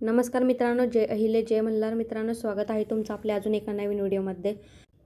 नमस्कार मित्रांनो जय अहिले जय मल्हार. मित्रांनो स्वागत आहे तुमचं आपल्या अजून एका नवीन व्हिडिओमध्ये.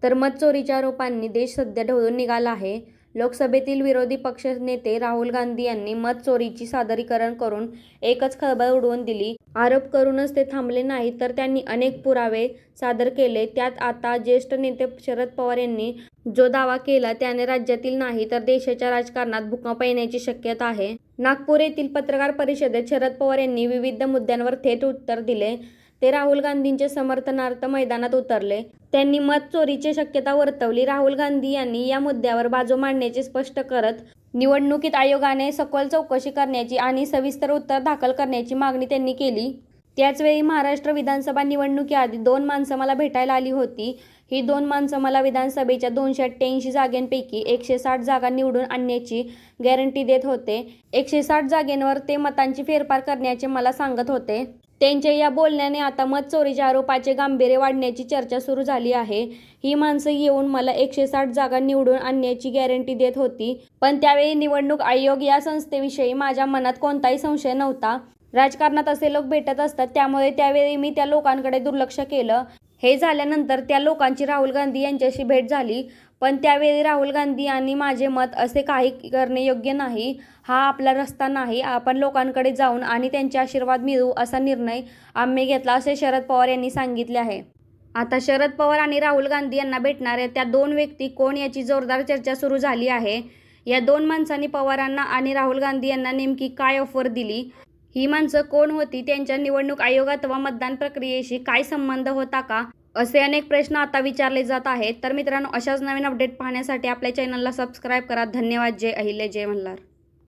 तर मत चोरीच्या आरोपांनी देश सध्या ढवळून निघाला आहे. लोकसभेतील विरोधी पक्ष नेते राहुल गांधी यांनी मत चोरीची सादरीकरण करून एकच खळबळ उडवून दिली. आरोप करूनच ते थांबले नाही तर त्यांनी अनेक पुरावे सादर केले. त्यात आता ज्येष्ठ नेते शरद पवार यांनी जो दावा केला त्याने राज्यातील नाही तर देशाच्या राजकारणात भूकंप येण्याची शक्यता आहे. नागपूर येथील पत्रकार परिषदेत शरद पवार यांनी विविध मुद्द्यांवर थेट उत्तर दिले. ते राहुल गांधींचे समर्थनार्थ मैदानात उतरले. त्यांनी मत चोरीची शक्यता वर्तवली. राहुल गांधी यांनी या मुद्द्यावर बाजू मांडण्याचे स्पष्ट करत निवडणुकीत आयोगाने सखोल चौकशी करण्याची आणि सविस्तर उत्तर दाखल करण्याची मागणी त्यांनी केली. त्याचवेळी महाराष्ट्र विधानसभा निवडणुकीआधी दोन माणसं मला भेटायला आली होती. ही दोन माणसं मला विधानसभेच्या दोनशे अठ्ठ्याऐंशी जागेंपैकी एकशे साठ जागा निवडून आणण्याची गॅरंटी देत होते. एकशे साठ जागेंवर ते मतांची फेरफार करण्याचे मला सांगत होते. त्यांच्या या बोलण्याने आता मत चोरीच्या आरोपाचे गांभीर्य वाढण्याची चर्चा सुरू झाली आहे. ही माणसं येऊन मला एकशे साठ जागा निवडून आणण्याची गॅरंटी देत होती. पण त्यावेळी निवडणूक आयोग या संस्थेविषयी माझ्या मनात कोणताही संशय नव्हता. राजकारणात असे लोक भेटत असतात त्यामुळे त्यावेळी मी त्या लोकांकडे दुर्लक्ष केलं. हे झाल्यानंतर त्या लोकांची राहुल गांधी यांच्याशी भेट झाली. पण त्यावेळी राहुल गांधी आणि माझे मत असे काही करणे योग्य नाही. हा आपला रस्ता नाही. आपण लोकांकडे जाऊन आणि त्यांचे आशीर्वाद मिळवू असा निर्णय आम्ही घेतला असे शरद पवार यांनी सांगितले आहे. आता शरद पवार आणि राहुल गांधी यांना भेटणाऱ्या त्या दोन व्यक्ती कोण याची जोरदार चर्चा सुरू झाली आहे. या दोन माणसांनी पवारांना आणि राहुल गांधी यांना नेमकी काय ऑफर दिली? ही माणसं कोण होती? त्यांच्या निवडणूक आयोग अथवा मतदान प्रक्रियेशी काय संबंध होता का? असे अनेक प्रश्न आता विचारले जात आहेत. तर मित्रांनो अशाच नवीन अपडेट पाहण्यासाठी आपल्या चॅनलला सबस्क्राईब करा. धन्यवाद. जय अहिल्या. जय मल्हार.